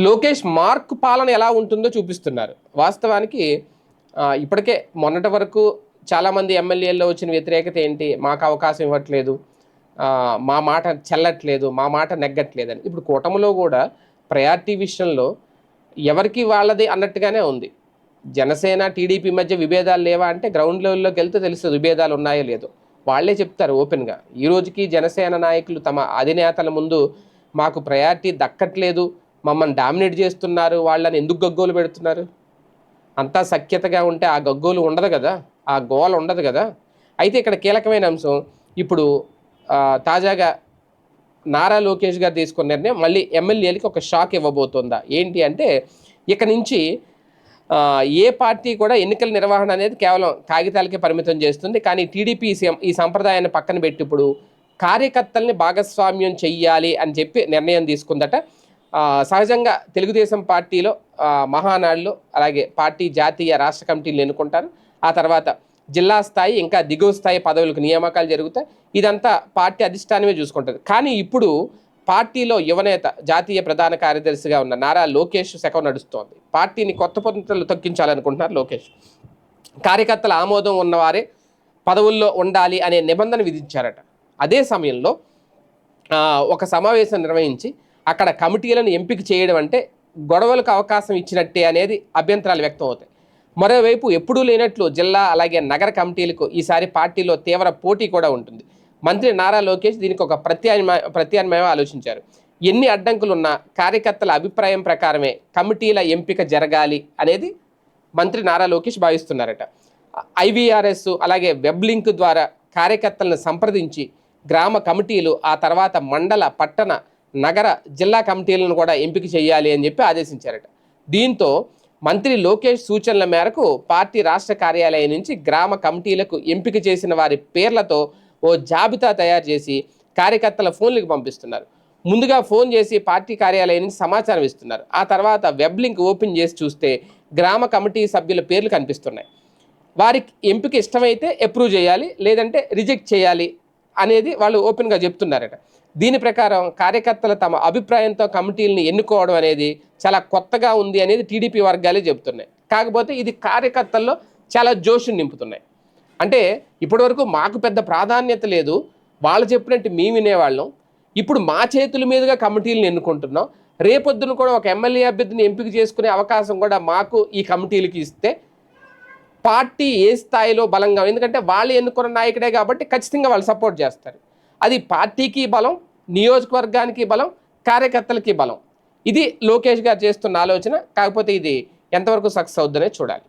Lokesh mark పాలన ఎలా ఉంటుందో చూపిస్తున్నారు. వాస్తవానికి ఇప్పటికే మొన్నటి వరకు చాలామంది ఎమ్మెల్యేల్లో వచ్చిన వ్యతిరేకత ఏంటి? మాకు అవకాశం ఇవ్వట్లేదు. మా మాట చెల్లట్లేదు మా మాట నెగ్గట్లేదని. ఇప్పుడు కూటమిలో కూడా ప్రయారిటీ విషయంలో ఎవరికి వాళ్ళది అన్నట్టుగానే ఉంది. జనసేన టీడీపీ మధ్య విభేదాలు లేవా అంటే గ్రౌండ్ లెవెల్లోకి వెళ్తే తెలుస్తుంది విభేదాలు ఉన్నాయో లేదో. వాళ్ళే చెప్తారు ఓపెన్గా. ఈ రోజుకి జనసేన నాయకులు తమ అధినేతల ముందు మాకు ప్రయారిటీ దక్కట్లేదు. మమ్మల్ని డామినేట్ చేస్తున్నారు వాళ్ళని ఎందుకు గగ్గోలు పెడుతున్నారు? అంతా సఖ్యతగా ఉంటే ఆ గగ్గోలు ఉండదు కదా ఆ గోల ఉండదు కదా. అయితే ఇక్కడ కీలకమైన అంశం ఇప్పుడు తాజాగా నారా లోకేష్ గారు తీసుకున్న నిర్ణయం మళ్ళీ ఎమ్మెల్యేలకి ఒక షాక్ ఇవ్వబోతుందా? ఏంటి అంటే ఇక నుంచి ఏ పార్టీ కూడా ఎన్నికల నిర్వహణ అనేది కేవలం కాగితాలకే పరిమితం చేస్తుంది. కానీ టీడీపీ ఈ సంప్రదాయాన్ని పక్కన పెట్టి ఇప్పుడు కార్యకర్తల్ని భాగస్వామ్యం చెయ్యాలి అని చెప్పి నిర్ణయం తీసుకుందట. సహజంగా తెలుగుదేశం పార్టీలో ఆ, మహానాడులో అలాగే పార్టీ జాతీయ రాష్ట్ర కమిటీలు ఎన్నుకుంటారు. ఆ తర్వాత జిల్లా స్థాయి ఇంకా దిగువ స్థాయి పదవులకు నియామకాలు జరుగుతాయి. ఇదంతా పార్టీ అధిష్టానమే చూసుకుంటుంది. కానీ ఇప్పుడు పార్టీలో యువనేత జాతీయ ప్రధాన కార్యదర్శిగా ఉన్న నారా లోకేష్ శకం నడుస్తోంది. పార్టీని కొత్త పద్ధతులు తొక్కించాలనుకుంటున్నారు లోకేష్. కార్యకర్తల ఆమోదం ఉన్నవారే పదవుల్లో ఉండాలి అనే నిబంధన విధించారట. అదే సమయంలో ఒక సమావేశం నిర్వహించి అక్కడ కమిటీలను ఎంపిక చేయడం అంటే గొడవలకు అవకాశం ఇచ్చినట్టే అనేది అభ్యంతరాలు వ్యక్తం అవుతాయి మరోవైపు ఎప్పుడూ లేనట్లు జిల్లా అలాగే నగర కమిటీలకు ఈసారి పార్టీలో తీవ్ర పోటీ కూడా ఉంటుంది. మంత్రి నారా లోకేష్ దీనికి ఒక ప్రత్యామ్నాయ ప్రత్యామ్నాయం ఆలోచించారు. ఎన్ని అడ్డంకులు ఉన్నా కార్యకర్తల అభిప్రాయం ప్రకారమే కమిటీల ఎంపిక జరగాలి అనేది మంత్రి నారా లోకేష్ భావిస్తున్నారట. ఐవీఆర్ఎస్ అలాగే వెబ్ లింక్ ద్వారా కార్యకర్తలను సంప్రదించి గ్రామ కమిటీలు ఆ తర్వాత మండల పట్టణ నగర జిల్లా కమిటీలను కూడా ఎంపిక చేయాలి అని చెప్పి ఆదేశించారట. దీంతో మంత్రి లోకేష్ సూచనల మేరకు పార్టీ రాష్ట్ర కార్యాలయం నుంచి గ్రామ కమిటీలకు ఎంపిక చేసిన వారి పేర్లతో ఓ జాబితా తయారు చేసి కార్యకర్తల ఫోన్లకు పంపిస్తున్నారు. ముందుగా ఫోన్ చేసి పార్టీ కార్యాలయం నుంచి సమాచారం ఇస్తున్నారు. ఆ తర్వాత వెబ్ లింక్ ఓపెన్ చేసి చూస్తే గ్రామ కమిటీ సభ్యుల పేర్లు కనిపిస్తున్నాయి. వారికి ఎంపిక ఇష్టమైతే అప్రూవ్ చేయాలి లేదంటే రిజెక్ట్ చేయాలి అనేది వాళ్ళు ఓపెన్గా చెప్తున్నారట. దీని ప్రకారం కార్యకర్తలు తమ అభిప్రాయంతో కమిటీలను ఎన్నుకోవడం అనేది చాలా కొత్తగా ఉంది అనేది టీడీపీ వర్గాలే చెబుతున్నాయి. కాకపోతే ఇది కార్యకర్తల్లో చాలా జోషుని నింపుతున్నాయి. అంటే ఇప్పటివరకు మాకు పెద్ద ప్రాధాన్యత లేదు. వాళ్ళు చెప్పినట్టు మేము వినేవాళ్ళం. ఇప్పుడు మా చేతుల మీదుగా కమిటీలను ఎన్నుకుంటున్నాం. రేపొద్దున కూడా ఒక ఎమ్మెల్యే అభ్యర్థిని ఎంపిక చేసుకునే అవకాశం కూడా మాకు ఈ కమిటీలకి ఇస్తే పార్టీ ఏ స్థాయిలో బలంగా ఎందుకంటే వాళ్ళు ఎన్నుకున్న నాయకుడే కాబట్టి ఖచ్చితంగా వాళ్ళు సపోర్ట్ చేస్తారు. అది పార్టీకి బలం నియోజకవర్గానికి బలం కార్యకర్తలకి బలం. ఇది లోకేష్ గారు చేస్తున్న ఆలోచన. కాకపోతే ఇది ఎంతవరకు సక్సెస్ అవుద్దనే చూడాలి.